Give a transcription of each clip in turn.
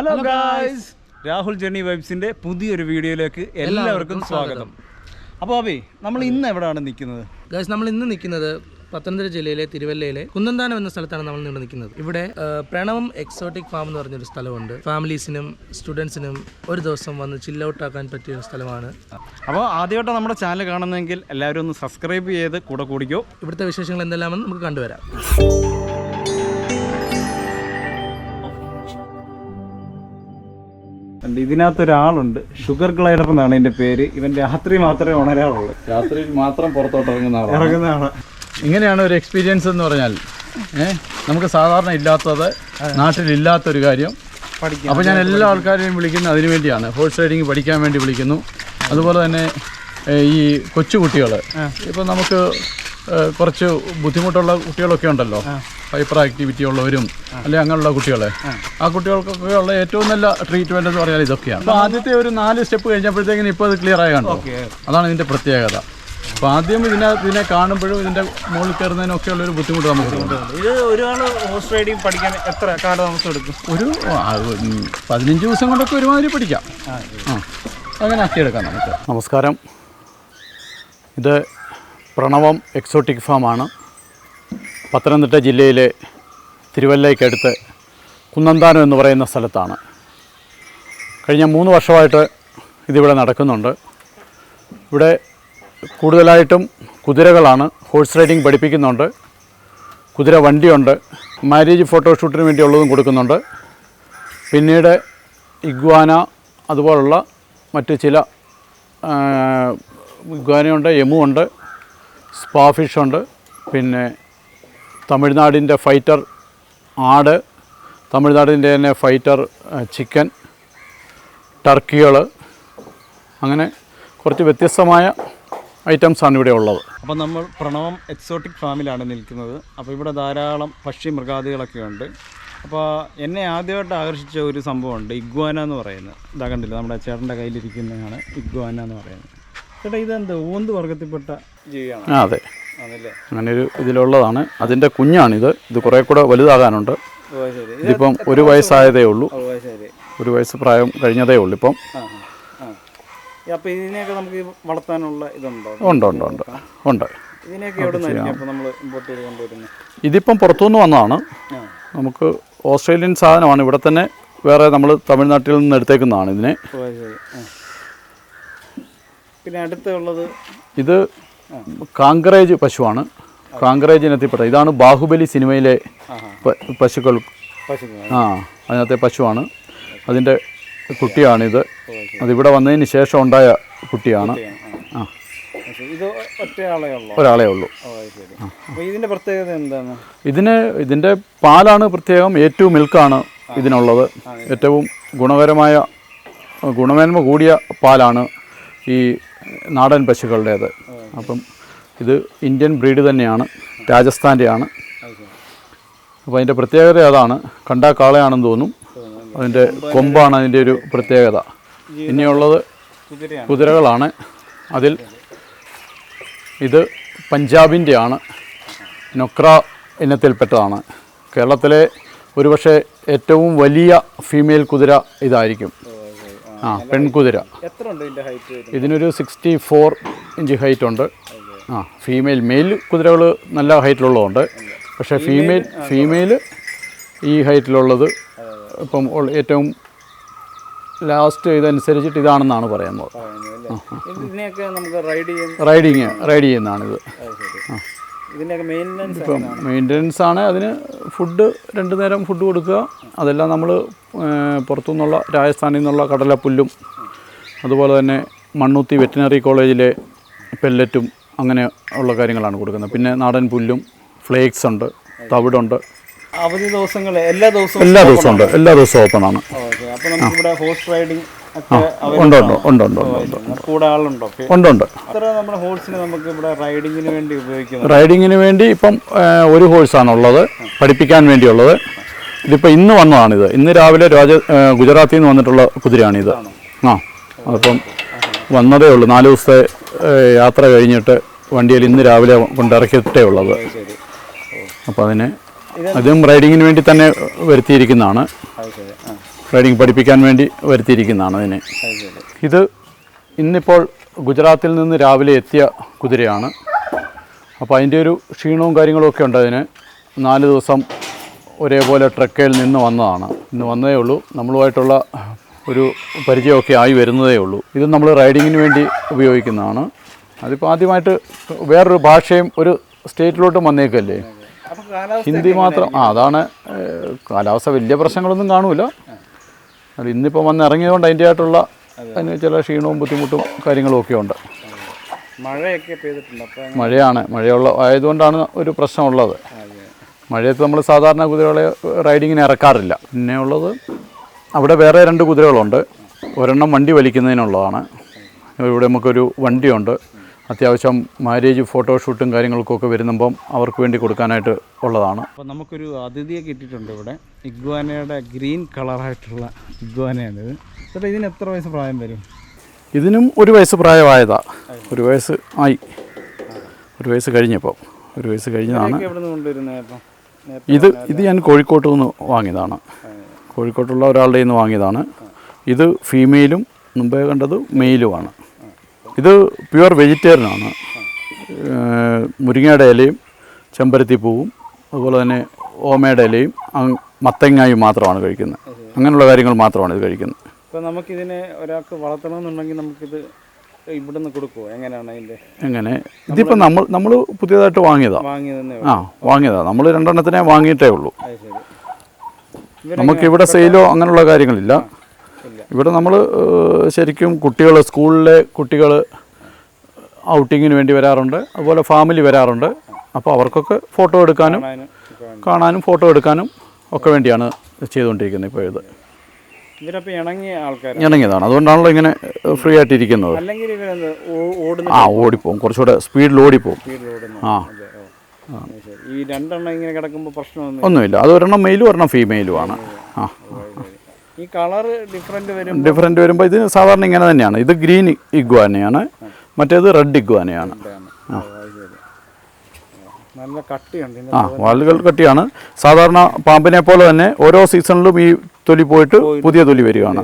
Hello guys Rahul journey വൈബ്സിന്റെ പുതിയൊരു വീഡിയോയിലേക്ക് എല്ലാവർക്കും സ്വാഗതം. അപ്പോൾ അബി നമ്മൾ ഇന്ന് എവിടെയാണ് നിൽക്കുന്നത്? ഗായ്സ് നമ്മൾ ഇന്ന് നിൽക്കുന്നത് പത്തനംതിട്ട ജില്ലയിലെ തിരുവല്ലയിലെ കുന്നന്താനം എന്ന സ്ഥലത്താണ് നമ്മൾ ഇവിടെ നിൽക്കുന്നത്. ഇവിടെ പ്രണവം എക്സോട്ടിക് ഫാം എന്ന് പറഞ്ഞൊരു സ്ഥലമുണ്ട്. ഫാമിലീസിനും സ്റ്റുഡൻസിനും ഒരു ദിവസം വന്ന് ചില്ല ഔട്ട് ആക്കാൻ പറ്റിയ ഒരു സ്ഥലമാണ്. അപ്പോൾ ആദ്യമായിട്ട് നമ്മുടെ ചാനൽ കാണുന്നെങ്കിൽ എല്ലാവരും ഒന്ന് സബ്സ്ക്രൈബ് ചെയ്ത് കൂടെ കൂടിക്കോ. ഇവിടുത്തെ വിശേഷങ്ങൾ എന്തെല്ലാമെന്ന് നമുക്ക് കണ്ടുവരാം. ഉണ്ട്. ഇതിനകത്ത് ഒരാളുണ്ട് ഷുഗർ ഗ്ലൈഡർ എന്നാണ് എന്റെ പേര്. ഇവൻ രാത്രി മാത്രമേ ഉണരാറുള്ളൂ. രാത്രി മാത്രം പുറത്തോട്ട് ഇറങ്ങുന്ന ആളാണ്. ഇറങ്ങുന്നതാണ്. ഇങ്ങനെയാണ് ഒരു എക്സ്പീരിയൻസ് എന്ന് പറഞ്ഞാൽ ഏഹ് നമുക്ക് സാധാരണ ഇല്ലാത്തത് നാട്ടിലില്ലാത്തൊരു കാര്യം. പഠിക്കാം അപ്പോൾ ഞാൻ എല്ലാ ആൾക്കാരെയും വിളിക്കുന്നത് അതിനു വേണ്ടിയാണ്. ഹോഴ്സ് റൈഡിങ് പഠിക്കാൻ വേണ്ടി വിളിക്കുന്നു. അതുപോലെ തന്നെ ഈ ഈ കൊച്ചുകുട്ടികൾ ഇപ്പം നമുക്ക് കുറച്ച് ബുദ്ധിമുട്ടുള്ള കുട്ടികളൊക്കെ ഉണ്ടല്ലോ. ഹൈപ്പർ ആക്ടിവിറ്റി ഉള്ളവരും അല്ലെങ്കിൽ അങ്ങനെയുള്ള കുട്ടികളെ. ആ കുട്ടികൾക്കൊക്കെ ഉള്ള ഏറ്റവും നല്ല ട്രീറ്റ്മെന്റ് എന്ന് പറഞ്ഞാൽ ഇതൊക്കെയാണ്. അപ്പോൾ ആദ്യത്തെ ഒരു നാല് സ്റ്റെപ്പ് കഴിഞ്ഞപ്പോഴത്തേക്കിനും ഇപ്പോൾ അത് ക്ലിയർ ആയി കണ്ടോ? അതാണ് ഇതിന്റെ പ്രത്യേകത. അപ്പോൾ ആദ്യം ഇതിനെ ഇതിനെ കാണുമ്പോഴും ഇതിന്റെ മുകളിൽ കയറുന്നതിനൊക്കെ ഉള്ളൊരു ബുദ്ധിമുട്ട് നമുക്ക് ഇത് ഒരാൾ ഹോഴ്സ് റൈഡിങ് പഠിക്കാൻ എത്ര എടുക്കും? ഒരു പതിനഞ്ച് ദിവസം കൊണ്ടൊക്കെ ഒരുമാതിരി പഠിക്കാം. ആ അങ്ങനെ ആക്കിയെടുക്കാം നമുക്ക്. നമസ്കാരം. ഇത് പ്രണവം എക്സോട്ടിക് ഫാമാണ്. പത്തനംതിട്ട ജില്ലയിലെ തിരുവല്ലയ്ക്കടുത്ത് കുന്നന്താനം എന്ന് പറയുന്ന സ്ഥലത്താണ്. കഴിഞ്ഞ മൂന്ന് വർഷമായിട്ട് ഇതിവിടെ നടക്കുന്നുണ്ട്. ഇവിടെ കൂടുതലായിട്ടും കുതിരകളാണ് ഹോഴ്സ് റൈഡിംഗ് പഠിപ്പിക്കുന്നുണ്ട്. കുതിര വണ്ടിയുണ്ട്. മാരേജ് ഫോട്ടോഷൂട്ടിന് വേണ്ടിയുള്ളതും കൊടുക്കുന്നുണ്ട്. പിന്നീട് ഇഗ്വാന അതുപോലുള്ള മറ്റ് ചില ഇഗ്വാനയുണ്ട് യമു സ്പാ ഫിഷുണ്ട് പിന്നെ തമിഴ്നാടിന്റെ ഫൈറ്റർ ആട് തമിഴ്നാടിന്റെ തന്നെ ഫൈറ്റർ ചിക്കൻ ടർക്കികൾ അങ്ങനെ കുറച്ച് വ്യത്യസ്തമായ ഐറ്റംസാണ് ഇവിടെ ഉള്ളത്. അപ്പോൾ നമ്മൾ പ്രണവം എക്സോട്ടിക് ഫാമിലാണ് നിൽക്കുന്നത്. അപ്പോൾ ഇവിടെ ധാരാളം പക്ഷി മൃഗാദികളൊക്കെ ഉണ്ട്. അപ്പോൾ എന്നെ ആദ്യമായിട്ട് ആകർഷിച്ച ഒരു സംഭവമുണ്ട് ഇഗ്വാന എന്ന് പറയുന്നത്. ഇതാ കണ്ടില്ല നമ്മുടെ ചേട്ടന്റെ കയ്യിലിരിക്കുന്നതാണ് ഇഗ്വാന എന്ന് പറയുന്നത്. ചേട്ടാ ഇതെന്ത്? ഓന്ത് വർഗത്തിൽപ്പെട്ട ജീവിയാണ്. ആ അതെ. ആണല്ലേ? അങ്ങനെ ഒരു ഇതിലുള്ളതാണ്. അതിന്റെ കുഞ്ഞാണിത്. ഇത് കുറേ കൂടെ വലുതാകാനുണ്ട്. ഓ ശരി. ഇത് ഇതിപ്പം ഒരു വയസ്സായതേ ഉള്ളൂ. ഓ ശരി. ഒരു വയസ്സ് പ്രായം കഴിഞ്ഞതേ ഉള്ളൂ ഇപ്പം. ആ ആ അപ്പോൾ ഇതിനെയൊക്കെ നമുക്ക് വളർത്താനുള്ള ഇതുണ്ടോ? ഉണ്ട് ഉണ്ട് ഉണ്ട്. ഉണ്ട്. ഇതിനെയൊക്കെ എവിടെ നിന്നായിരിക്കും അപ്പോൾ നമ്മൾ ഇമ്പോർട്ട് ചെയ്ത് കൊണ്ടുവരുന്നത് ഇതിപ്പം പുറത്തുനിന്ന് വന്നതാണ്. ആ. നമുക്ക് ഓസ്ട്രേലിയൻ സാധനമാണ്. ഇവിടെ തന്നെ വേറെ നമ്മൾ തമിഴ്നാട്ടിൽ നിന്ന് എടുത്തേക്കുന്നതാണ് ഇതിനെ. ഓ ശരി. ആ. പിന്നെ അടുത്തുള്ളത് ഇത് കാങ്കറേജ് പശുവാണ്. കാങ്കറേജ് ഇനത്തിൽപ്പെട്ട ഇതാണ് ബാഹുബലി സിനിമയിലെ പശുക്കൾ ആ അതിനകത്തെ പശുവാണ്. അതിന്റെ കുട്ടിയാണിത്. അതിവിടെ വന്നതിന് ശേഷം ഉണ്ടായ കുട്ടിയാണ്. ആ. ഒരാളേ ഉള്ളൂ. ഇതിന്റെ പ്രത്യേകത എന്താണ്? ഇതിന് ഇതിന്റെ പാലാണ് പ്രത്യേകം ഏറ്റവും മിൽക്കാണ് ഇതിനുള്ളത്. ഏറ്റവും ഗുണകരമായ ഗുണമേന്മ കൂടിയ പാലാണ് ഈ നാടൻ പശുക്കളുടേത്. അപ്പം ഇത് ഇന്ത്യൻ ബ്രീഡ് തന്നെയാണ് രാജസ്ഥാന്റെയാണ്. അപ്പോൾ അതിന്റെ പ്രത്യേകത അതാണ് കണ്ടാ കാളയാണെന്ന് തോന്നും. അതിന്റെ കൊമ്പാണ് അതിന്റെ ഒരു പ്രത്യേകത. ഇനിയുള്ളത് കുതിരകളാണ്. അതിൽ ഇത് പഞ്ചാബിന്റെ ആണ് നൊക്ര ഇനത്തിൽപ്പെട്ടതാണ്. കേരളത്തിലെ ഒരുപക്ഷെ ഏറ്റവും വലിയ ഫീമെയിൽ കുതിര ഇതായിരിക്കും. ആ പെൺകുതിര. എത്ര ഉണ്ട് ഇതിന്റെ ഹൈറ്റ് ഇതിനൊരു സിക്സ്റ്റി ഫോർ ഇഞ്ച് ഹൈറ്റ് ഉണ്ട്. ആ ഫീമെയിൽ മെയിൽ കുതിരകൾ നല്ല ഹൈറ്റിലുള്ളതുണ്ട് പക്ഷേ ഫീമെയിൽ ഫീമെയിൽ ഈ ഹൈറ്റിലുള്ളത് ഇപ്പം ഏറ്റവും ലാസ്റ്റ് ഇതനുസരിച്ചിട്ട് ഇതാണെന്നാണ് പറയുന്നത്. റൈഡിങ് റൈഡ് ചെയ്യുന്നതാണിത്. ആ. ഇപ്പം മെയിന്റനൻസ് ആണ്. അതിന് ഫുഡ് രണ്ട് നേരം ഫുഡ് കൊടുക്കുക. അതെല്ലാം നമ്മൾ പുറത്തുനിന്നുള്ള രാജസ്ഥാനിൽ നിന്നുള്ള കടലപ്പുല്ലും അതുപോലെ തന്നെ മണ്ണുത്തി വെറ്റിനറി കോളേജിലെ പെല്ലറ്റും അങ്ങനെ ഉള്ള കാര്യങ്ങളാണ് കൊടുക്കുന്നത്. പിന്നെ നാടൻ പുല്ലും ഫ്ലേക്സ് ഉണ്ട് തവിടുണ്ട്. അവധി ദിവസങ്ങൾ എല്ലാ ദിവസവും എല്ലാ ദിവസവും ഉണ്ട്. എല്ലാ ദിവസവും ഓപ്പൺ ആണ്. അപ്പോൾ നമുക്കിവിടെ ഹോഴ്സ് ഒക്കെ ഉണ്ട് ഉണ്ട് ഉണ്ട് ഉണ്ട് ഉണ്ട് ഉണ്ട്. ഉണ്ട് റൈഡിങ്ങിന് വേണ്ടി ഇപ്പം ഒരു ഹോഴ്സാണുള്ളത് പഠിപ്പിക്കാൻ വേണ്ടിയുള്ളത്. ഇതിപ്പോൾ ഇന്ന് വന്നതാണിത്. ഇന്ന് രാവിലെ രാജ ഗുജറാത്തിൽ നിന്ന് വന്നിട്ടുള്ള കുതിരയാണിത്. ആ അപ്പം വന്നതേ ഉള്ളൂ. നാല് ദിവസത്തെ യാത്ര കഴിഞ്ഞിട്ട് വണ്ടിയിൽ ഇന്ന് രാവിലെ കൊണ്ടിറക്കിയിട്ടേ ഉള്ളത്. അപ്പോൾ അതിനെ അതും റൈഡിങ്ങിന് വേണ്ടി തന്നെ വരുത്തിയിരിക്കുന്നതാണ്. റൈഡിങ് പഠിപ്പിക്കാൻ വേണ്ടി വരുത്തിയിരിക്കുന്നതാണ് അതിനെ ഇത് ഇന്നിപ്പോൾ ഗുജറാത്തിൽ നിന്ന് രാവിലെ എത്തിയ കുതിരയാണ്. അപ്പോൾ അതിന്റെ ഒരു ക്ഷീണവും കാര്യങ്ങളൊക്കെ ഉണ്ട് അതിന്. നാല് ദിവസം ഒരേപോലെ ട്രക്കയിൽ നിന്ന് വന്നതാണ്. ഇന്ന് വന്നതേ ഉള്ളൂ. നമ്മളുമായിട്ടുള്ള ഒരു പരിചയമൊക്കെ ആയി വരുന്നതേ ഉള്ളൂ. ഇത് നമ്മൾ റൈഡിങ്ങിന് വേണ്ടി ഉപയോഗിക്കുന്നതാണ്. അതിപ്പോൾ ആദ്യമായിട്ട് വേറൊരു ഭാഷയും ഒരു സ്റ്റേറ്റിലോട്ടും വന്നേക്കല്ലേ? ഹിന്ദി മാത്രം. ആ അതാണ് കാലാവസ്ഥ വലിയ പ്രശ്നങ്ങളൊന്നും കാണൂല. അത് ഇന്നിപ്പോൾ വന്ന് ഇറങ്ങിയതുകൊണ്ട് അതിന്റെ ആയിട്ടുള്ള അതിന് ചില ക്ഷീണവും ബുദ്ധിമുട്ടും കാര്യങ്ങളും ഒക്കെ ഉണ്ട് മഴയൊക്കെ പെയ്തിട്ടുണ്ട്. അപ്പോൾ മഴയാണ്. മഴയുള്ള ആയതുകൊണ്ടാണ് ഒരു പ്രശ്നമുള്ളത്. മഴയത്ത് നമ്മൾ സാധാരണ കുതിരകളെ റൈഡിങ്ങിന് ഇറക്കാറില്ല. പിന്നെ ഉള്ളത് അവിടെ വേറെ രണ്ട് കുതിരകളുണ്ട്. ഒരെണ്ണം വണ്ടി വലിക്കുന്നതിനുള്ളതാണ്. ഇവിടെ നമുക്കൊരു വണ്ടിയുണ്ട്. അത്യാവശ്യം മാരേജ് ഫോട്ടോഷൂട്ടും കാര്യങ്ങൾക്കൊക്കെ വരുമ്പം അവർക്ക് വേണ്ടി കൊടുക്കാനായിട്ട് ഉള്ളതാണ്. അപ്പോൾ നമുക്കൊരു അതിഥിയെ കിട്ടിയിട്ടുണ്ട് ഇവിടെ. ഇഗ്വാനയുടെ ഗ്രീൻ കളറായിട്ടുള്ള ഇഗ്വാനയാണിത്. ചേട്ടാ ഇതിന് എത്ര വയസ്സ് പ്രായം വരും? ഇതിനും ഒരു വയസ്സ് പ്രായമായതാ. ഒരു വയസ്സ് ആയി. ഒരു വയസ്സ് കഴിഞ്ഞപ്പോൾ ഒരു വയസ്സ് കഴിഞ്ഞതാണ്. ഇത് ഇത് ഞാൻ കോഴിക്കോട്ട് നിന്ന് വാങ്ങിയതാണ്. കോഴിക്കോട്ടുള്ള ഒരാളുടെ നിന്ന് വാങ്ങിയതാണ്. ഇത് ഫീമെയിലും മുമ്പേ കണ്ടത് മെയിലുമാണ്. ഇത് പ്യുവർ വെജിറ്റേറിയനാണ്. ആണ് മുരിങ്ങയുടെ ഇലയും ചെമ്പരത്തി പൂവും അതുപോലെ തന്നെ ഓമയുടെ ഇലയും മത്തങ്ങായും മാത്രമാണ് കഴിക്കുന്നത്. അങ്ങനെയുള്ള കാര്യങ്ങൾ മാത്രമാണ് ഇത് കഴിക്കുന്നത്. ഇപ്പോൾ നമുക്കിതിനെ ഒരാൾക്ക് വളർത്തണമെന്നുണ്ടെങ്കിൽ നമുക്കിത് ഇവിടുന്ന് കൊടുക്കുമോ എങ്ങനെയാണ് അതിന്റെ എങ്ങനെ? ഇതിപ്പോൾ നമ്മൾ നമ്മൾ പുതിയതായിട്ട് വാങ്ങിയതാണ് വാങ്ങിയതെന്നേ ആ വാങ്ങിയതാണ് നമ്മൾ രണ്ടെണ്ണത്തിനെ വാങ്ങിയിട്ടേ ഉള്ളൂ. നമുക്കിവിടെ സെയിലോ അങ്ങനെയുള്ള കാര്യങ്ങളില്ല. ഇവിടെ നമ്മൾ ശരിക്കും കുട്ടികൾ സ്കൂളിലെ കുട്ടികൾ ഔട്ടിങ്ങിന് വേണ്ടി വരാറുണ്ട്. അതുപോലെ ഫാമിലി വരാറുണ്ട്. അപ്പോൾ അവർക്കൊക്കെ ഫോട്ടോ എടുക്കാനും കാണാനും ഫോട്ടോ എടുക്കാനും ഒക്കെ വേണ്ടിയാണ് ചെയ്തുകൊണ്ടിരിക്കുന്നത് ഇപ്പോൾ ഇത്. ഇണങ്ങിയതാണ്. അതുകൊണ്ടാണല്ലോ ഇങ്ങനെ ഫ്രീ ആയിട്ടിരിക്കുന്നത്. ആ ഓടിപ്പോവും. കുറച്ചുകൂടെ സ്പീഡിൽ ഓടിപ്പോവും. ആ. ഈ രണ്ടെണ്ണം ഇങ്ങനെ കിടക്കുമ്പോൾ പ്രശ്നമൊന്നും ഒന്നുമില്ല. അത് ഒരെണ്ണം മെയിലും ഒരെണ്ണം ഫീമെയിലുമാണ് ആ. ഈ കളർ ഡിഫറെന്റ് വരും ഡിഫറെന്റ് വരുമ്പോൾ ഇത് സാധാരണ ഇങ്ങനെ തന്നെയാണ്. ഇത് ഗ്രീൻ ഇഗ്വാനയാണ്. മറ്റേത് റെഡ് ഇഗ്വാനയാണ്. നല്ല കട്ടിയുണ്ട് ആ വാളുകൾ കട്ടിയാണ്. സാധാരണ പാമ്പിനെ പോലെ തന്നെ ഓരോ സീസണിലും ഈ തൊലി പോയിട്ട് പുതിയ തൊലി വരികയാണ്.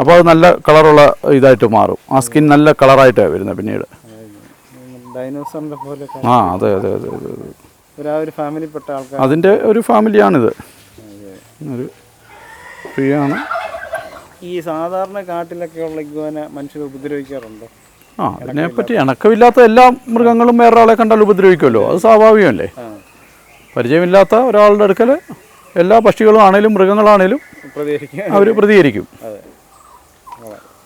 അപ്പോൾ അത് നല്ല കളറുള്ള ഇതായിട്ട് മാറും. ആ സ്കിൻ നല്ല കളറായിട്ടാണ് വരുന്നത് പിന്നീട്. ഡൈനോസറിന്റെ പോലെ ആ അതെ അതെ അതെ അതെ അതിന്റെ ഒരു ഫാമിലിയാണിത്. ഒരു ഫ്രീയാണ്. ഈ സാധാരണ കാട്ടിലൊക്കെ ഉള്ള ഇഗ്വാന മനുഷ്യരെ ഉപദ്രവിക്കാറുണ്ടോ? ആ അതിനെപ്പറ്റി ഇണക്കമില്ലാത്ത എല്ലാ മൃഗങ്ങളും വേറൊരാളെ കണ്ടാൽ ഉപദ്രവിക്കുമല്ലോ. അത് സ്വാഭാവികമല്ലേ? പരിചയമില്ലാത്ത ഒരാളുടെ അടുക്കൽ എല്ലാ പക്ഷികളും ആണേലും മൃഗങ്ങളാണേലും അവർ പ്രതികരിക്കും. അതെ.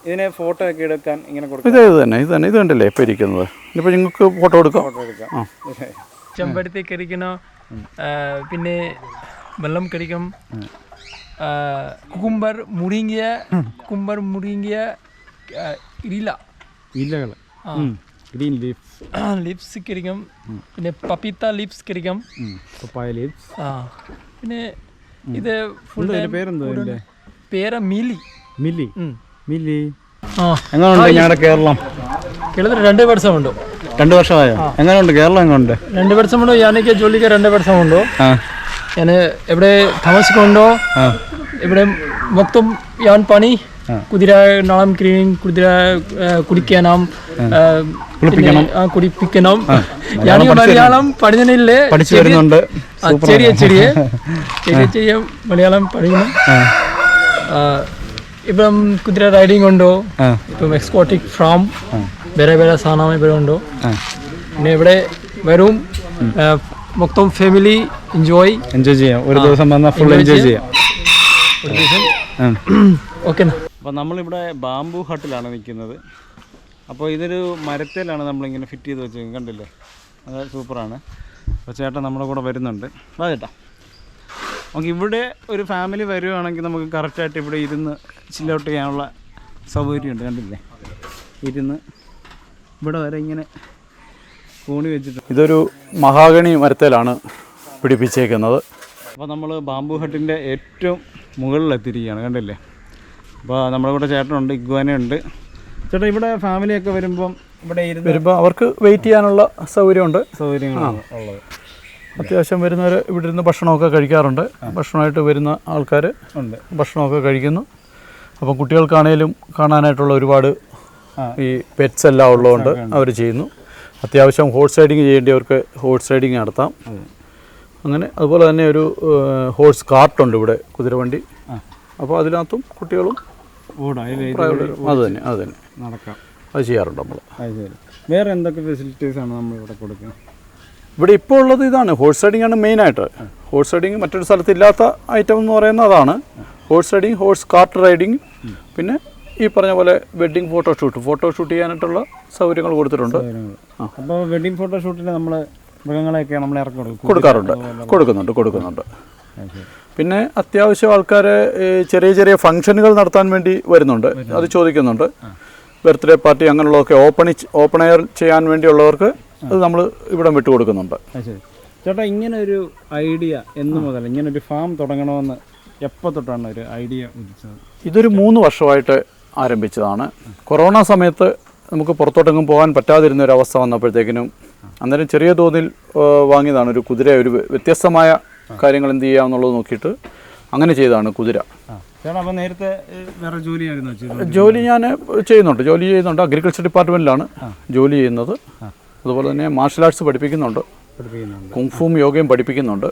ഇതിനെ ഫോട്ടോ ഒക്കെ എടുക്കാൻ ഇങ്ങനെ കൊടുക്കാം. ഇത് ഇത് തന്നെ ഇത് തന്നെ ഇത് കണ്ടല്ലേ ഇപ്പം ഇരിക്കുന്നത്? ഇനിയിപ്പോൾ നിങ്ങൾക്ക് ഫോട്ടോ എടുക്കാം. ഫോട്ടോ എടുക്കാം. ആ. ചെമ്പരത്തി കഴിക്കണം പിന്നെ വെള്ളം കഴിക്കും ആ, കുക്കുംബർ മുരിങ്ങിയ കുക്കുംബർ മുരിങ്ങിയ ആ, ഇല ഇലകൾ. ഗ്രീൻ ലീഫ്സ് ലിപ്സ് കഴിക്കും പിന്നെ പപ്പീത്ത ലിപ്സ് കഴിക്കും പപ്പായ ലീഫ്സ് ആ. പിന്നെ ഇത് ഫുൾ പേരെന്താ ഇതിന്റെ? പേര മിലി മിലി ഉം. മില്ലി. ആ. എങ്ങനെയുണ്ട് ഞങ്ങളുടെ കേരളം? കേരളത്തിൽ രണ്ട് വർഷം ഉണ്ട് രണ്ട് വർഷമായോ? എങ്ങനെയുണ്ട് കേരളം എങ്ങനെയുണ്ട്? രണ്ട് വർഷം വർഷമുണ്ടോ ഞാനൊക്കെ ജോലിക്ക് രണ്ട് വർഷം വർഷമുണ്ടോ ആ. ഞാൻ എവിടെ താമസിക്കുന്നുണ്ടോ ഇവിടെ മൊത്തം യാൻ പണി കുതിര നളം ക്ലീൻ കുതിര കുടിക്കണം കുടിപ്പിക്കണം. ഞാൻ മലയാളം പഠിക്കുന്നില്ലേ പഠിച്ചു വരുന്നുണ്ട്. ചെറിയ ചെറിയ ചെറിയ ചെറിയ മലയാളം പഠിക്കണം. ഇപ്പം കുതിര റൈഡിംഗ് ഉണ്ടോ? ഇപ്പം എക്സ്കോട്ടിക് ഫാം വേറെ വേറെ സാധനം ഇവിടെ ഉണ്ടോ പിന്നെ ഇവിടെ വരും? മൊത്തം ഫാമിലി എൻജോയ് എൻജോയ് ചെയ്യാം. ഒരു ദിവസം വന്നാൽ ഫുൾ എൻജോയ് ചെയ്യാം. ഒരു ദിവസം? ആ. ഓക്കെ അപ്പോൾ നമ്മളിവിടെ ബാംബു ഹട്ടിലാണ് നിൽക്കുന്നത്. അപ്പോൾ ഇതൊരു മരത്തേലാണ് നമ്മളിങ്ങനെ ഫിറ്റ് ചെയ്ത് വെച്ചത്. കണ്ടില്ലേ? അത് സൂപ്പറാണ്. അപ്പോൾ ചേട്ടൻ നമ്മുടെ കൂടെ വരുന്നുണ്ട്. വാ ചേട്ടാ. നമുക്ക് ഇവിടെ ഒരു ഫാമിലി വരുവാണെങ്കിൽ നമുക്ക് കറക്റ്റായിട്ട് ഇവിടെ ഇരുന്ന് ചില്ലൗട്ട് ചെയ്യാനുള്ള സൗകര്യമുണ്ട്. കണ്ടില്ലേ? ഇരുന്ന് ഇവിടെ വരെ ഇങ്ങനെ കോണി വെച്ചിട്ടുണ്ട് ഇതൊരു മഹാഗണി മരത്തേലാണ് പിടിപ്പിച്ചേക്കുന്നത്. അപ്പോൾ നമ്മൾ ബാംബു ഹട്ടിന്റെ ഏറ്റവും മുകളിലെത്തിയിരിക്കുകയാണ് കണ്ടില്ലേ? അപ്പോൾ നമ്മുടെ കൂടെ ചേട്ടനുണ്ട് ഇഗ്വാനയുണ്ട്. ചേട്ടാ ഇവിടെ ഫാമിലിയൊക്കെ വരുമ്പം ഇവിടെ ഇരുന്ന് വരുമ്പോൾ അവർക്ക് വെയിറ്റ് ചെയ്യാനുള്ള സൗകര്യമുണ്ട്. സൗകര്യങ്ങളാണ് ഉള്ളത്. അത്യാവശ്യം വരുന്നവർ ഇവിടെ ഇരുന്ന് ഭക്ഷണമൊക്കെ കഴിക്കാറുണ്ട്. ഭക്ഷണമായിട്ട് വരുന്ന ആൾക്കാർ ഉണ്ട്. ഭക്ഷണമൊക്കെ കഴിക്കുന്നു. അപ്പം കുട്ടികൾക്കാണേലും കാണാനായിട്ടുള്ള ഒരുപാട് ഈ പെറ്റ്സ് എല്ലാം ഉള്ളതുകൊണ്ട് അവർ ചെയ്യുന്നു. അത്യാവശ്യം ഹോഴ്സ് റൈഡിങ് ചെയ്യേണ്ടവർക്ക് ഹോഴ്സ് റൈഡിങ് നടത്താം. അങ്ങനെ അതുപോലെ തന്നെ ഒരു ഹോഴ്സ് കാർട്ടുണ്ട് ഇവിടെ കുതിരവണ്ടി. അപ്പോൾ അതിനകത്തും കുട്ടികളും അത് തന്നെ അത് തന്നെ. നടക്കാം. അത് ചെയ്യാറുണ്ട് നമ്മൾ. വേറെ എന്തൊക്കെ ഫെസിലിറ്റീസ് ആണ് നമ്മൾ ഇവിടെ കൊടുക്കുന്നത്? ഇവിടെ ഇപ്പോൾ ഉള്ളത് ഇതാണ്. ഹോഴ്സ് റൈഡിംഗ് ആണ് മെയിനായിട്ട് ഹോഴ്സ് റൈഡിങ് മറ്റൊരു സ്ഥലത്ത് ഇല്ലാത്ത ഐറ്റം എന്ന് പറയുന്നത് അതാണ്. Horse riding horse cart riding പിന്നെ ഈ പറഞ്ഞ പോലെ വെഡ്ഡിംഗ് ഫോട്ടോഷൂട്ട് ഫോട്ടോഷൂട്ട് ചെയ്യാനായിട്ടുള്ള സൗകര്യങ്ങൾ കൊടുത്തിട്ടുണ്ട്. അപ്പോൾ വെഡിങ് ഫോട്ടോഷൂട്ടിന് നമ്മൾ മൃഗങ്ങളെയൊക്കെ നമ്മൾ ഇറക്കി കൊടുക്കും. കൊടുക്കാറുണ്ട്. കൊടുക്കുന്നുണ്ട് കൊടുക്കുന്നുണ്ട്. പിന്നെ അത്യാവശ്യം ആൾക്കാരെ ചെറിയ ചെറിയ ഫംഗ്ഷനുകൾ നടത്താൻ വേണ്ടി വരുന്നുണ്ട്. അത് ചോദിക്കുന്നുണ്ട്. ബർത്ത്ഡേ പാർട്ടി അങ്ങനെയുള്ളതൊക്കെ ഓപ്പൺ ഓപ്പൺ എയർ ചെയ്യാൻ വേണ്ടിയുള്ളവർക്ക് അത് നമ്മൾ ഇവിടെ വിട്ടു കൊടുക്കുന്നുണ്ട്. ചേട്ടാ ഇങ്ങനെ ഒരു ഐഡിയ എന്ന് മുതൽ ഇങ്ങനെ ഒരു ഫാം തുടങ്ങണമെന്ന് എപ്പോൾ തൊട്ടാണ് ഒരു ഐഡിയ ഇതൊരു മൂന്ന് വർഷമായിട്ട് ആരംഭിച്ചതാണ്. കൊറോണ സമയത്ത് നമുക്ക് പുറത്തോട്ടെങ്ങും പോകാൻ പറ്റാതിരുന്ന ഒരു അവസ്ഥ വന്നപ്പോഴത്തേക്കിനും അന്നേരം ചെറിയ തോതിൽ വാങ്ങിയതാണ്. ഒരു കുതിര ഒരു വ്യ- വ്യത്യസ്തമായ കാര്യങ്ങൾ എന്ത് ചെയ്യുക എന്നുള്ളത് നോക്കിയിട്ട് അങ്ങനെ ചെയ്തതാണ് കുതിര. നേരത്തെ വേറെ ജോലിയായിരുന്നു ജോലി ഞാൻ ചെയ്യുന്നുണ്ട്. ജോലി ചെയ്യുന്നുണ്ട്. അഗ്രികൾച്ചർ ഡിപ്പാർട്ട്മെന്റിലാണ് ജോലി ചെയ്യുന്നത്. അതുപോലെ തന്നെ മാർഷൽ ആർട്സ് പഠിപ്പിക്കുന്നുണ്ട്. കുംഫും കുങ്ഫും യോഗയും പഠിപ്പിക്കുന്നുണ്ട്.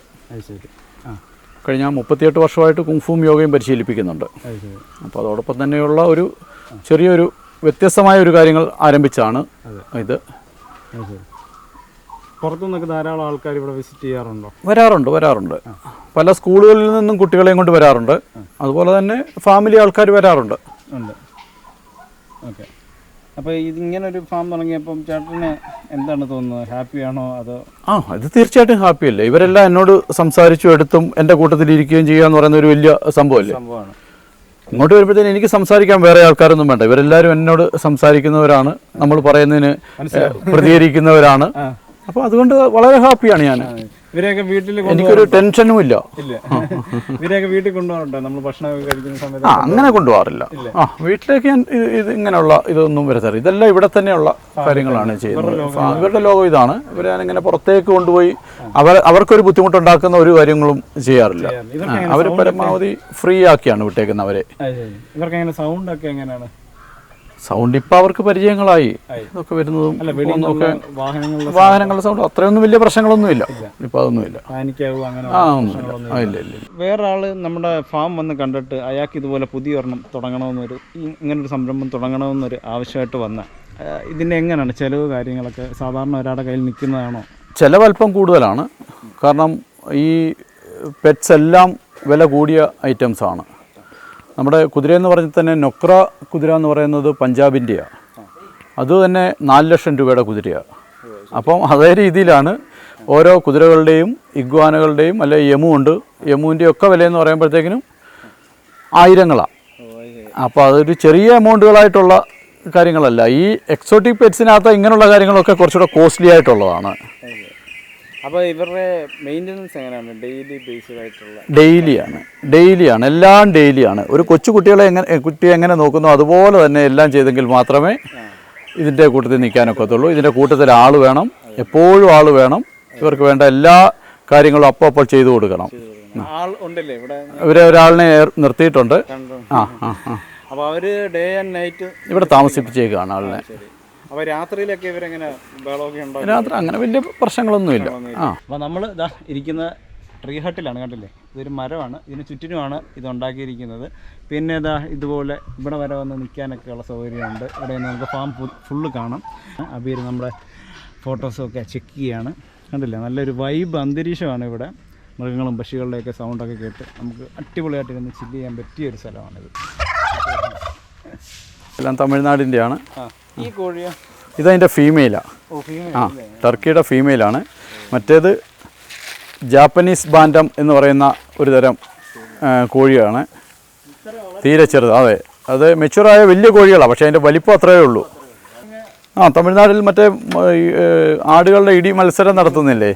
കഴിഞ്ഞ മുപ്പത്തിയെട്ട് വർഷമായിട്ട് കുങ്ഫും യോഗയും പരിശീലിപ്പിക്കുന്നുണ്ട്. അപ്പോൾ അതോടൊപ്പം തന്നെയുള്ള ഒരു ചെറിയൊരു വ്യത്യസ്തമായ ഒരു കാര്യങ്ങൾ ആരംഭിച്ചാണ് ഇത്. പുറത്തുനിന്നൊക്കെ ധാരാളം ആൾക്കാർ ഇവിടെ വിസിറ്റ് ചെയ്യാറുണ്ടോ? വരാറുണ്ട് വരാറുണ്ട്. പല സ്കൂളുകളിൽ നിന്നും കുട്ടികളെയും കൊണ്ട് വരാറുണ്ട്. അതുപോലെ തന്നെ ഫാമിലി ആൾക്കാർ വരാറുണ്ട്. ഉണ്ട്. ഓക്കെ. അപ്പോൾ ഇതിങ്ങനെ ഒരു ഫാം തുടങ്ങിയപ്പം ചേട്ടന് എന്താണ് തോന്നുന്നത്? ഹാപ്പിയാണോ അതോ? ആ ഇത് തീർച്ചയായിട്ടും ഹാപ്പിയല്ലേ ഇവരെല്ലാം എന്നോട് സംസാരിച്ചു എടുത്തും എന്റെ കൂട്ടത്തിൽ ഇരിക്കുകയും ചെയ്യുക എന്ന് പറയുന്ന ഒരു വലിയ സംഭവമല്ലേ? സംഭവമാണ്. ഇങ്ങോട്ട് വരുമ്പോഴത്തേന് എനിക്ക് സംസാരിക്കാൻ വേറെ ആൾക്കാരൊന്നും വേണ്ട. ഇവരെല്ലാവരും എന്നോട് സംസാരിക്കുന്നവരാണ്. നമ്മൾ പറയുന്നതിന് പ്രതികരിക്കുന്നവരാണ്. അപ്പോൾ അതുകൊണ്ട് വളരെ ഹാപ്പിയാണ് ഞാൻ. ഇവരെയൊക്കെ വീട്ടിൽ എനിക്കൊരു ടെൻഷനും ഇല്ല. ഇല്ല. ഇവരെയൊക്കെ വീട്ടിൽ കൊണ്ടുപോകാറുണ്ടോ? നമ്മൾ ഭക്ഷണം കഴിക്കുന്ന സമയത്ത്? ആ അങ്ങനെ കൊണ്ടുപോകാറില്ല. ആ വീട്ടിലേക്ക് ഞാൻ ഇത് ഇങ്ങനെയുള്ള ഇതൊന്നും വരുത്താറില്ല ഇതെല്ലാം ഇവിടെ തന്നെയുള്ള കാര്യങ്ങളാണ് ചെയ്യുന്നത്. ഇവരുടെ ലോകം ഇതാണ്. ഇവരെ ഞാനിങ്ങനെ പുറത്തേക്ക് കൊണ്ടുപോയി അവർ അവർക്കൊരു ബുദ്ധിമുട്ടുണ്ടാക്കുന്ന ഒരു കാര്യങ്ങളും ചെയ്യാറില്ല. അവർ പരമാവധി ഫ്രീ ആക്കിയാണ് വിട്ടേക്കുന്നവരെ ഇവർക്ക് എങ്ങനെ സൗണ്ട് ഒക്കെ എങ്ങനെയാണ്? സൗണ്ട് ഇപ്പം അവർക്ക് പരിചയങ്ങളായി. ഇതൊക്കെ വരുന്നതും വാഹനങ്ങളുടെ സൗണ്ട് അത്രയൊന്നും വലിയ പ്രശ്നങ്ങളൊന്നുമില്ല. ഇപ്പം അതൊന്നുമില്ല ആ ഒന്നുമില്ല. ഇല്ല. വേറെ ആൾ നമ്മുടെ ഫാം വന്ന് കണ്ടിട്ട് അയാൾക്ക് ഇതുപോലെ പുതിയ ഒരെണ്ണം തുടങ്ങണമെന്നൊരു ഇങ്ങനൊരു സംരംഭം തുടങ്ങണമെന്നൊരു ആവശ്യമായിട്ട് വന്ന. ഇതിന്റെ ഇതിന്റെ എങ്ങനെയാണ് ചിലവ് കാര്യങ്ങളൊക്കെ? സാധാരണ ഒരാളുടെ കയ്യിൽ നിൽക്കുന്നതാണോ? ചിലവ് അല്പം കൂടുതലാണ്. കാരണം ഈ പെറ്റ്സ് എല്ലാം വില കൂടിയ ഐറ്റംസ് ആണ് നമ്മുടെ കുതിര എന്ന് പറഞ്ഞാൽ തന്നെ നൊക്ര കുതിര എന്ന് പറയുന്നത് പഞ്ചാബിന്റെയാണ്. അത് തന്നെ നാല് ലക്ഷം രൂപയുടെ കുതിരയാണ്. അപ്പം അതേ രീതിയിലാണ് ഓരോ കുതിരകളുടെയും ഇഗ്വാനകളുടെയും അല്ലെ യമു ഉണ്ട്. യമുവിന്റെ ഒക്കെ വിലയെന്ന് പറയുമ്പോഴത്തേക്കിനും ആയിരങ്ങളാണ്. അപ്പോൾ അതൊരു ചെറിയ എമൗണ്ടുകളായിട്ടുള്ള കാര്യങ്ങളല്ല. ഈ എക്സോട്ടിക് പെറ്റ്സിനകത്ത് ഇങ്ങനെയുള്ള കാര്യങ്ങളൊക്കെ കുറച്ചുകൂടെ കോസ്റ്റ്ലി ആയിട്ടുള്ളതാണ്. അപ്പോൾ ഇവരുടെ മെയിന്റനൻസ് എങ്ങനെയാണ്? ഡെയിലി ബേസ്ഡ് ആയിട്ടുള്ള ഡെയിലിയാണ് ഡെയിലിയാണ് എല്ലാം ഡെയിലിയാണ് ഒരു കൊച്ചു കുട്ടികളെ എങ്ങനെ കുട്ടി എങ്ങനെ നോക്കുന്നു അതുപോലെ തന്നെ എല്ലാം ചെയ്തെങ്കിൽ മാത്രമേ ഇതിന്റെ കൂട്ടത്തിൽ നിൽക്കാനൊക്കത്തുള്ളൂ. ഇതിന്റെ കൂട്ടത്തിൽ ആൾ വേണം. എപ്പോഴും ആൾ വേണം. ഇവർക്ക് വേണ്ട എല്ലാ കാര്യങ്ങളും അപ്പോൾ അപ്പോൾ ചെയ്തു കൊടുക്കണം. ഇവരെ ഒരാളിനെ നിർത്തിയിട്ടുണ്ട്. ആ ആ ആ. അപ്പോൾ അവർ ഡേ ആൻഡ് നൈറ്റ് ഇവിടെ താമസിപ്പിച്ചേക്കാണ് ആളിനെ. അപ്പോൾ രാത്രിയിലൊക്കെ ഇവരെങ്ങനെ ബഹളമൊക്കെ ഉണ്ടോ? രാത്രി അങ്ങനെ വലിയ പ്രശ്നങ്ങളൊന്നുമില്ല. ആ. അപ്പോൾ നമ്മൾ ഇതാ ഇരിക്കുന്ന ട്രീ ഹട്ടിലാണ് കണ്ടില്ലേ? ഇതൊരു മരമാണ്. ഇതിന് ചുറ്റിനുമാണ് ഇത് ഉണ്ടാക്കിയിരിക്കുന്നത്. പിന്നെ ഇതാ ഇതുപോലെ ഇവിടെ വരെ വന്ന് നിൽക്കാനൊക്കെ ഉള്ള സൗകര്യമുണ്ട്. ഇവിടെ നിന്ന് നമുക്ക് ഫാം ഫുള്ള് കാണാം. അബീർ നമ്മുടെ ഫോട്ടോസൊക്കെ ചെക്ക് ചെയ്യാണ്. കണ്ടില്ലേ? നല്ലൊരു വൈബ് അന്തരീക്ഷമാണ് ഇവിടെ. മൃഗങ്ങളും പക്ഷികളുടെയൊക്കെ സൗണ്ടൊക്കെ കേട്ട് നമുക്ക് അടിപൊളിയായിട്ട് ഇരുന്ന് ചില്ല് ചെയ്യാൻ പറ്റിയ ഒരു സ്ഥലമാണിത്. എല്ലാം തമിഴ്നാടിന്റെയാണ്. ആ. ഈ കോഴിയോ? ഇതതിന്റെ ഫീമെയിലാണ് ആ. ടർക്കിയുടെ ഫീമെയിലാണ് മറ്റേത് ജാപ്പനീസ് ബാൻഡം എന്ന് പറയുന്ന ഒരു തരം കോഴിയാണ്. തീരെ ചെറുത് അതെ. അത് മെച്ചുറായ വലിയ കോഴികളാണ് പക്ഷേ അതിന്റെ വലിപ്പം അത്രയേ ഉള്ളൂ. ആ തമിഴ്നാട്ടിൽ മറ്റേ ആടുകളുടെ ഇടി മത്സരം നടത്തുന്നില്ലേ?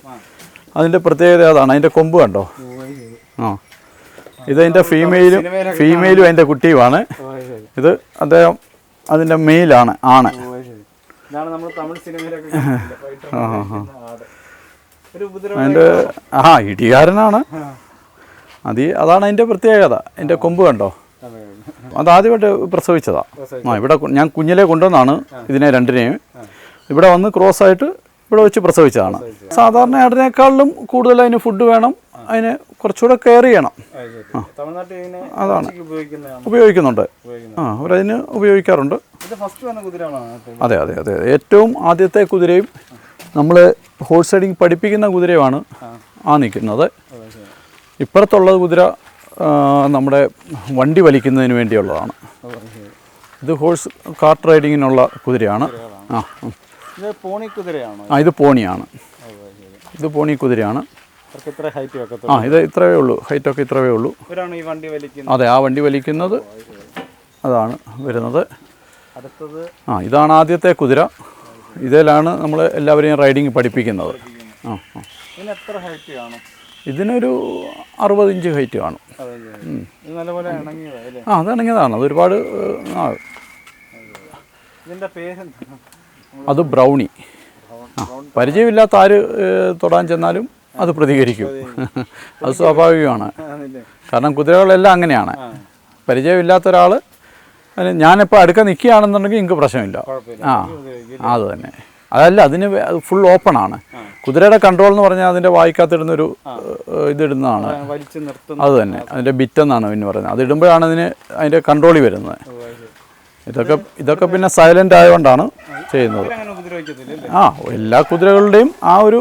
അതിന്റെ പ്രത്യേകത അതാണ്. അതിന്റെ കൊമ്പ് കണ്ടോ? ആ. ഇതതിന്റെ ഫീമെയിലും ഫീമെയിലും അതിന്റെ കുട്ടിയുമാണ്. ഇത് അദ്ദേഹം അതിന്റെ മെയിലാണ് ആണ്. അതിന്റെ ആ ഇടികാരനാണ്. അത് അതാണ് അതിന്റെ പ്രത്യേകത. എന്റെ കൊമ്പ് കണ്ടോ? അത് ആദ്യമായിട്ട് പ്രസവിച്ചതാ. ആ ഇവിടെ ഞാൻ കുഞ്ഞിലെ കൊണ്ടുവന്നാണ് ഇതിനെ രണ്ടിനെയും. ഇവിടെ വന്ന് ക്രോസ് ആയിട്ട് ഇവിടെ വെച്ച് പ്രസവിച്ചതാണ്. സാധാരണ ആടിനേക്കാളിലും കൂടുതൽ അതിന് ഫുഡ് വേണം. അതിന് കുറച്ചുകൂടെ കെയർ ചെയ്യണം. അതാണ്. ഉപയോഗിക്കുന്നുണ്ട്. ആ അവരതിന് ഉപയോഗിക്കാറുണ്ട്. അതെ അതെ അതെ ഏറ്റവും ആദ്യത്തെ കുതിരയും നമ്മൾ ഹോഴ്സ് റൈഡിങ് പഠിപ്പിക്കുന്ന കുതിരയുമാണ് ആ. നിൽക്കുന്നത്. ഇപ്പുറത്തുള്ള കുതിര നമ്മുടെ വണ്ടി വലിക്കുന്നതിന് വേണ്ടിയുള്ളതാണ്. ഇത് ഹോഴ്സ് കാർട്ട് റൈഡിങ്ങിനുള്ള കുതിരയാണ്. ആ ഇത് പോണി കുതിരയാണ്? ആ ഇത് പോണിയാണ്. ഇത് പോണി കുതിരയാണ്. ആ ഇത് ഇത്രയേ ഉള്ളൂ. ഹൈറ്റ് ഒക്കെ ഇത്രയേ ഉള്ളൂ. അതെ ആ വണ്ടി വലിക്കുന്നത് അതാണ് വരുന്നത്. ആ ഇതാണ് ആദ്യത്തെ കുതിര. ഇതിലാണ് നമ്മൾ എല്ലാവരെയും റൈഡിങ് പഠിപ്പിക്കുന്നത്. ആ ഇതിനൊരു അറുപത് ഇഞ്ച് ഹൈറ്റ് കാണും. അതെ ആ അത് ഒരുപാട് ആ. ഇതിന്റെ പേരെന്താ അത് ബ്രൗണി. ആ പരിചയമില്ലാത്ത ആര് തൊടാൻ ചെന്നാലും അത് പ്രതികരിക്കും. അത് സ്വാഭാവികമാണ്. കാരണം കുതിരകളെല്ലാം അങ്ങനെയാണ്. പരിചയമില്ലാത്ത ഒരാൾ ഞാനിപ്പോൾ അടുക്ക നിൽക്കുകയാണെന്നുണ്ടെങ്കിൽ എനിക്ക് പ്രശ്നമില്ല. ആ അത് തന്നെ. അതല്ല അതിന് ഫുൾ ഓപ്പൺ ആണ്. കുതിരയുടെ കൺട്രോൾ എന്ന് പറഞ്ഞാൽ അതിന്റെ വായിക്കാത്തിടുന്നൊരു ഇതിടുന്നതാണ്. അത് തന്നെ. അതിന്റെ ബിറ്റെന്നാണ് പിന്നെ പറയുന്നത്. അത് ഇടുമ്പോഴാണ് അതിന് അതിന്റെ കൺട്രോളിൽ വരുന്നത്. ഇതൊക്കെ ഇതൊക്കെ പിന്നെ സൈലന്റ് ആയതുകൊണ്ടാണ് ചെയ്യുന്നത്. ആ എല്ലാ കുതിരകളുടെയും ആ ഒരു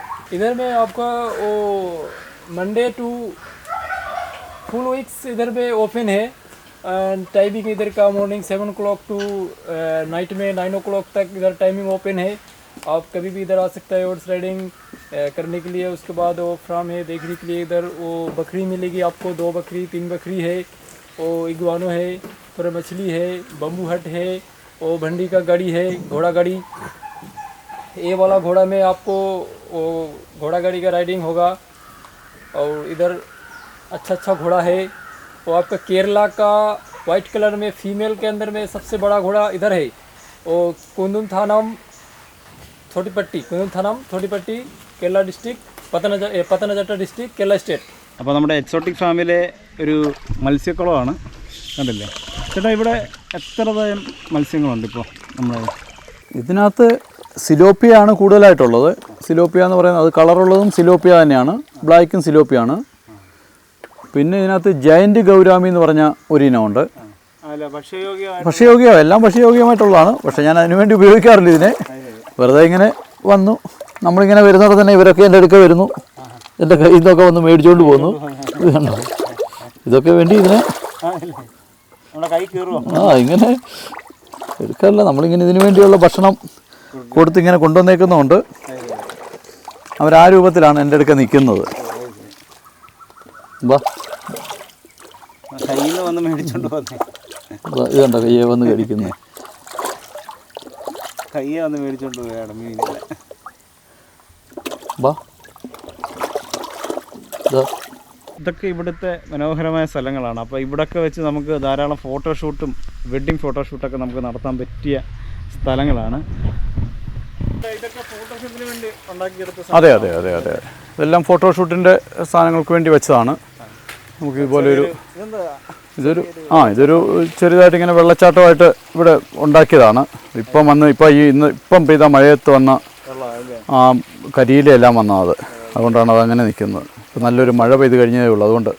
इधर में आपका वो मंडे टू फुल वीक्स इधर पे ओपन है। टाइमिंग इधर का morning seven o'clock to night में नाइन ओ क्लॉक तक इधर टाइमिंग ओपन है। आप कभी भी इधर आ सकते हैं हॉर्स राइडिंग करने के लिए। उसके बाद वो फार्म है, देखने के लिए इधर वो बकरी मिलेगी आपको। दो बकरी, तीन बकरी है, वो इगवानो है थोड़ा मछली है बम्बू हट है, वो भंडी का गाड़ी है, घोड़ा गाड़ी। ये वाला घोड़ा में आपको वो घोड़ा गाड़ी का राइडिंग होगा और इधर अच्छा अच्छा घोड़ा है वो आपका केरला का वाइट कलर में फीमेल के अंदर में सबसे बड़ा घोड़ा इधर है वो कुंदुम थानम छोटी पट्टी कुंदुम थानम छोटी पट्टी केरला डिस्ट्रिक्ट पतनज ए, पतनजट्टा डिस्ट्रिक्ट केरला स्टेट അപ്പോൾ നമ്മുടെ എക്സോട്ടിക് ഫാമിലെ ഒരു മത്സ്യക്കുളമാണ് കണ്ടില്ലേ ചേട്ടാ ഇവിടെ എത്ര തരം മത്സ്യങ്ങളുണ്ട് ഇപ്പോൾ നമ്മുടെ ഇതിനകത്ത് സിലോപ്പിയാണ് കൂടുതലായിട്ടുള്ളത് സിലോപ്പിയ എന്ന് പറയുന്നത് അത് കളറുള്ളതും സിലോപ്പിയ തന്നെയാണ്. ബ്ലാക്കും സിലോപ്പിയാണ്. പിന്നെ ഇതിനകത്ത് ജയന്റ് ഗൗരാമി എന്ന് പറഞ്ഞ ഒരു ഇനമുണ്ട് ഭക്ഷ്യയോഗ്യം എല്ലാം ഭക്ഷ്യയോഗ്യമായിട്ടുള്ളതാണ്. പക്ഷേ ഞാൻ അതിനുവേണ്ടി ഉപയോഗിക്കാറില്ല ഇതിനെ. വെറുതെ ഇങ്ങനെ വന്നു. നമ്മളിങ്ങനെ വരുന്നവിടെ തന്നെ ഇവരൊക്കെ എന്റെ അടുക്ക വരുന്നു. എന്റെ കയ്യിൽ നിന്നൊക്കെ വന്ന് മേടിച്ചുകൊണ്ട് പോകുന്നു ഇതൊക്കെ വേണ്ടി ഇതിനെ ആ ഇങ്ങനെ എടുക്കാറില്ല നമ്മളിങ്ങനെ ഇതിനു വേണ്ടിയുള്ള ഭക്ഷണം കൊടുത്ത് ഇങ്ങനെ കൊണ്ടുവന്നേക്കുന്നുണ്ട് അവരാ രൂപത്തിലാണ് എന്റെ അടുക്ക നിൽക്കുന്നത്. കണ്ടോ കയ്യെ വന്ന് കടിക്കുന്നത് കയ്യെ വന്ന് മേടിച്ചോണ്ട് പോയാണ് മീനില്ല ഇതൊക്കെ ഇവിടുത്തെ മനോഹരമായ സ്ഥലങ്ങളാണ്. അപ്പോൾ ഇവിടൊക്കെ വെച്ച് നമുക്ക് ധാരാളം ഫോട്ടോഷൂട്ടും വെഡ്ഡിങ് ഫോട്ടോഷൂട്ടൊക്കെ നമുക്ക് നടത്താൻ പറ്റിയ സ്ഥലങ്ങളാണ് ഇതൊക്കെ ഫോട്ടോഷൂട്ടിന് വേണ്ടി ഉണ്ടാക്കിയെടുത്ത അതെ അതെ അതെ അതെ ഇതെല്ലാം ഫോട്ടോഷൂട്ടിന്റെ സാധനങ്ങൾക്ക് വേണ്ടി വെച്ചതാണ്. നമുക്ക് ഇതുപോലെ ഒരു ഇതൊരു ആ ഇതൊരു ചെറുതായിട്ട് ഇങ്ങനെ വെള്ളച്ചാട്ടമായിട്ട് ഇവിടെ ഉണ്ടാക്കിയതാണ്. ഇപ്പം വന്ന് ഇപ്പം ഈ ഇന്ന് ഇപ്പം പെയ്ത മഴയത്ത് വന്ന ആ കരിയിലെല്ലാം വന്നത് അതുകൊണ്ടാണ് അതങ്ങനെ നിൽക്കുന്നത്. ഇപ്പം നല്ലൊരു മഴ പെയ്ത് കഴിഞ്ഞതേ ഉള്ളൂ. അതുകൊണ്ട്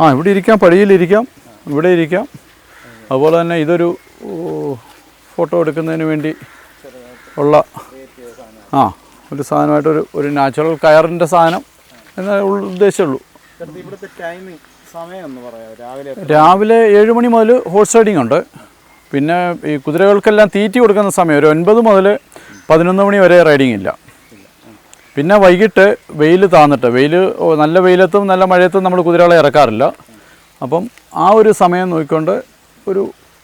ആ ഇവിടെ ഇരിക്കാം പടിയിലിരിക്കാം ഇവിടെ ഇരിക്കാം. അതുപോലെ തന്നെ ഇതൊരു ഫോട്ടോ എടുക്കുന്നതിന് വേണ്ടി ഉള്ള ആ ഒരു സാധനമായിട്ടൊരു ഒരു നാച്ചുറൽ കയറിന്റെ സാധനം എന്നേ ഉദ്ദേശമുള്ളൂ. രാവിലെ ഏഴ് മണി മുതൽ ഹോഴ്സ് റൈഡിംഗ് ഉണ്ട്. പിന്നെ ഈ കുതിരകൾക്കെല്ലാം തീറ്റി കൊടുക്കുന്ന സമയം ഒരു ഒൻപത് മുതൽ പതിനൊന്ന് മണി വരെ റൈഡിംഗ് ഇല്ല. പിന്നെ വൈകിട്ട് വെയിൽ താന്നിട്ട് വെയിൽ നല്ല വെയിലത്തും നല്ല മഴയത്തും നമ്മൾ കുതിരകളെ ഇറക്കാറില്ല. അപ്പം ആ ഒരു സമയം നോക്കിക്കൊണ്ട് ഒരു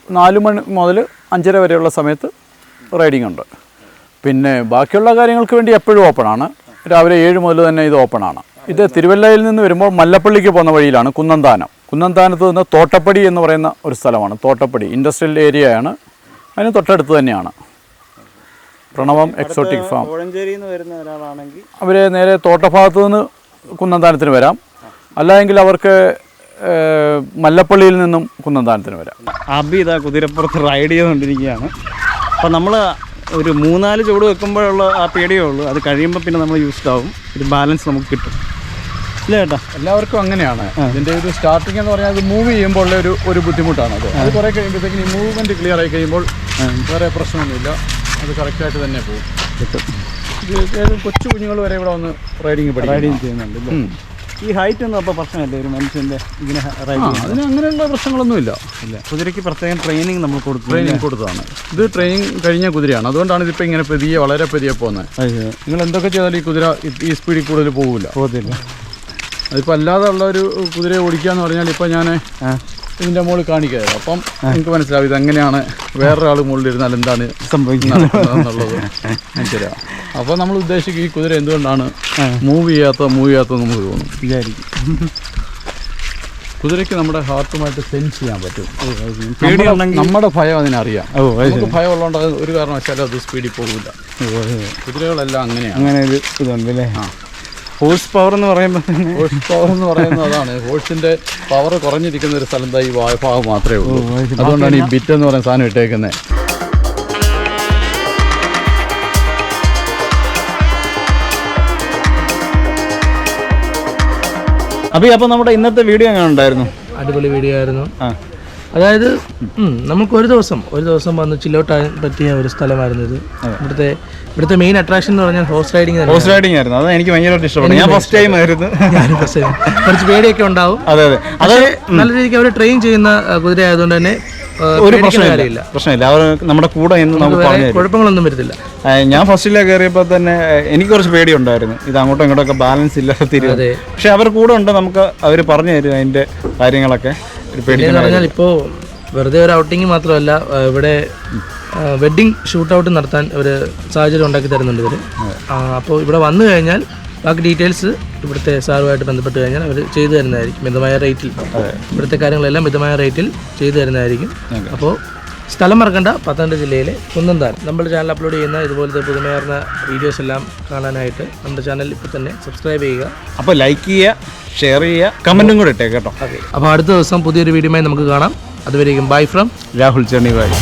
നാല് മണി മുതൽ അഞ്ചര വരെയുള്ള സമയത്ത് റൈഡിംഗ് ഉണ്ട്. പിന്നെ ബാക്കിയുള്ള കാര്യങ്ങൾക്ക് വേണ്ടി എപ്പോഴും ഓപ്പണാണ് രാവിലെ ഏഴ് മുതൽ തന്നെ ഇത് ഓപ്പണാണ് ഇത് തിരുവല്ലയിൽ നിന്ന് വരുമ്പോൾ മല്ലപ്പള്ളിക്ക് പോകുന്ന വഴിയിലാണ് കുന്നന്താനം. കുന്നന്താനത്ത് നിന്ന് തോട്ടപ്പടി എന്ന് പറയുന്ന ഒരു സ്ഥലമാണ്. തോട്ടപ്പടി ഇൻഡസ്ട്രിയൽ ഏരിയയാണ് അതിന് തൊട്ടടുത്ത് തന്നെയാണ്. പ്രണവം എക്സോട്ടിക് ഫാം കോഴഞ്ചേരിയിൽ വരുന്ന ഒരാളാണെങ്കിൽ അവർ നേരെ തോട്ടഭാഗത്ത് നിന്ന് കുന്നന്താനത്തിന് വരാം. അല്ലെങ്കിൽ അവർക്ക് മല്ലപ്പള്ളിയിൽ നിന്നും കുന്നന്താനത്തിന് വരാം. അബി ഇതാ കുതിരപ്പുറത്ത് റൈഡ് ചെയ്തുകൊണ്ടിരിക്കുകയാണ്. അപ്പം നമ്മൾ ഒരു മൂന്നാൽ ചുവട് വെക്കുമ്പോഴുള്ള ആ പേടിയേ ഉള്ളൂ. അത് കഴിയുമ്പോൾ പിന്നെ നമ്മൾ യൂസ്ഡ് ആവും ഒരു ബാലൻസ് നമുക്ക് കിട്ടും. ഇല്ല ചേട്ടാ എല്ലാവർക്കും അങ്ങനെയാണ്. ഇതിന്റെ ഒരു സ്റ്റാർട്ടിംഗ് എന്ന് പറഞ്ഞാൽ അത് മൂവ് ചെയ്യുമ്പോൾ ഉള്ള ഒരു ഒരു ബുദ്ധിമുട്ടാണ് അത്. അത് കുറേ കഴിയുമ്പോഴത്തേക്കും ഈ മൂവ്മെന്റ് ക്ലിയർ ആയി കഴിയുമ്പോൾ വേറെ പ്രശ്നമൊന്നുമില്ല. അത് കറക്റ്റായിട്ട് തന്നെ പോകും. കിട്ടും. കൊച്ചു കുഞ്ഞുങ്ങൾ വരെ ഇവിടെ വന്ന് റൈഡിങ് റൈഡിങ് ചെയ്യുന്നുണ്ട്? ഈ ഹൈറ്റ് ഒന്നും അപ്പോൾ പ്രശ്നമല്ലേ ഒരു മനുഷ്യന്റെ ഇങ്ങനെ റൈഡ് അതിന് അങ്ങനെയുള്ള പ്രശ്നങ്ങളൊന്നുമില്ല. ഇല്ല. കുതിരയ്ക്ക് പ്രത്യേകം ട്രെയിനിങ് നമ്മൾ കൊടുക്കും. ട്രെയിനിങ് കൊടുത്തതാണ്. ഇത് ട്രെയിനിങ് കഴിഞ്ഞ കുതിരയാണ്. അതുകൊണ്ടാണ് ഇതിപ്പോൾ ഇങ്ങനെ പതിയെ വളരെ പതിയെ പോകുന്നത് നിങ്ങൾ എന്തൊക്കെ ചെയ്താലും ഈ കുതിര ഈ- സ്പീഡിൽ കൂടുതൽ പോകില്ല പോകത്തില്ല. അതിപ്പോൾ അല്ലാതെ ഉള്ള ഒരു കുതിരയെ ഓടിക്കുക എന്ന് പറഞ്ഞാൽ ഇപ്പോൾ ഞാൻ ഇതിന്റെ മുകളിൽ കാണിക്കാറ് അപ്പം നിങ്ങൾക്ക് മനസ്സിലാവും ഇതെങ്ങനെയാണ് വേറൊരാൾ മുകളിൽ ഇരുന്നാൽ എന്താണ് സംഭവിക്കുന്നത്. മനസ്സിലാവും അപ്പോൾ നമ്മൾ ഉദ്ദേശിക്കും ഈ കുതിര എന്തുകൊണ്ടാണ് മൂവ് ചെയ്യാത്ത മൂവ് ചെയ്യാത്ത നമുക്ക് തോന്നും. വിചാരിക്കും കുതിരയ്ക്ക് നമ്മുടെ ഹാർട്ടുമായിട്ട് സെൻസ് ചെയ്യാൻ പറ്റും. പേടിയുണ്ടെങ്കിൽ നമ്മുടെ ഭയം അതിനറിയാം. നമുക്ക് ഭയം ഉള്ളതുകൊണ്ട് അത് ഒരു കാരണവശാലും അത് സ്പീഡിൽ പോകില്ല കുതിരകളെല്ലാം അങ്ങനെയാണ്. അങ്ങനെ ഒരു ഇതുണ്ട് അല്ലേ? ഹോഴ്സ് പവർ എന്ന് പറയുമ്പോൾ തന്നെ ഹോഴ്സ് പവർ എന്ന് പറയുന്നത് അതാണ്. ഹോഴ്സിന്റെ പവർ കുറഞ്ഞിരിക്കുന്ന ഒരു സ്ഥലം ദാ ഈ വായ്പാവ് മാത്രമേ ഉള്ളൂ. അതുകൊണ്ടാണ് ഈ ബിറ്റ് എന്ന് പറയുന്ന സാധനം ഇട്ടേക്കുന്നത് അപ്പൊ അപ്പൊ നമ്മുടെ ഇന്നത്തെ വീഡിയോ എങ്ങനെ ഉണ്ടായിരുന്നു അടിപൊളി വീഡിയോ ആയിരുന്നു. ആ. അതായത് നമുക്ക് ഒരു ദിവസം ഒരു ദിവസം വന്ന് ചില്ലോട്ടാൻ പറ്റിയ ഒരു സ്ഥലമായിരുന്നു ഇത്. ഇവിടുത്തെ ഇവിടുത്തെ മെയിൻ അട്രാക്ഷൻ എന്ന് പറഞ്ഞാൽ horse riding horse horse riding ആയിരുന്നു. അത് എനിക്ക് ഭയങ്കരമായിട്ട് ഇഷ്ടപ്പെട്ടു. ഞാൻ ഫസ്റ്റ് ടൈം ആയിരുന്നു. first time. കുറച്ച് പേടിയൊക്കെ ഉണ്ടാവും. അതെ അതെ. അത് നല്ല രീതിക്ക് അവർ ട്രെയിൻ ചെയ്യുന്ന കുതിര ആയതുകൊണ്ട് തന്നെ ഒരു പ്രശ്നമില്ല. പ്രശ്നമില്ല. അവർ നമ്മുടെ കൂടെ എന്ന് നമുക്ക് പറഞ്ഞു കുഴപ്പങ്ങളൊന്നും വരുത്തില്ല. ഞാൻ ഫസ്റ്റിലേക്ക് കയറിയപ്പോൾ തന്നെ എനിക്ക് കുറച്ച് പേടി ഉണ്ടായിരുന്നു ഇത് അങ്ങോട്ടും ഇങ്ങോട്ടൊക്കെ ബാലൻസ് ഇല്ലാതെ അതെ. പക്ഷെ അവർ കൂടെ ഉണ്ട് നമുക്ക് അവർ പറഞ്ഞു തരും അതിന്റെ കാര്യങ്ങളൊക്കെ. എന്ന് പേടിക്കുന്ന പറഞ്ഞാൽ ഇപ്പോൾ വെറുതെ ഒരു ഔട്ടിങ് മാത്രമല്ല ഇവിടെ വെഡ്ഡിങ് ഷൂട്ട് ഔട്ട് നടത്താൻ ഒരു സാഹചര്യം ഉണ്ടാക്കി തരുന്നുണ്ട് ഇവർ അപ്പോൾ ഇവിടെ വന്നു കഴിഞ്ഞാൽ ബാക്കി ഡീറ്റെയിൽസ് ഇവിടുത്തെ സാറുമായിട്ട് ബന്ധപ്പെട്ട് കഴിഞ്ഞാൽ അവർ ചെയ്തു തരുന്നതായിരിക്കും മിതമായ റേറ്റിൽ ഇവിടുത്തെ കാര്യങ്ങളെല്ലാം മിതമായ റേറ്റിൽ ചെയ്തു തരുന്നതായിരിക്കും. അപ്പോൾ സ്ഥലം മറക്കണ്ട പത്തനംതിട്ട ജില്ലയിലെ കുന്നന്താൻ നമ്മുടെ ചാനൽ അപ്ലോഡ് ചെയ്യുന്ന ഇതുപോലത്തെ പുതുമയാർന്ന വീഡിയോസ് എല്ലാം കാണാനായിട്ട് നമ്മുടെ ചാനൽ ഇപ്പോൾ തന്നെ സബ്സ്ക്രൈബ് ചെയ്യുക. അപ്പോൾ ലൈക്ക് ചെയ്യുക. ഷെയർ ചെയ്യുക കമന്റും കൂടെ ഇട്ടേ കേട്ടോ. അപ്പോൾ അടുത്ത ദിവസം പുതിയൊരു വീഡിയോയുമായി നമുക്ക് കാണാം. അതുവരെയും ബൈ ഫ്രം രാഹുൽ ചെണ്ണിവാരി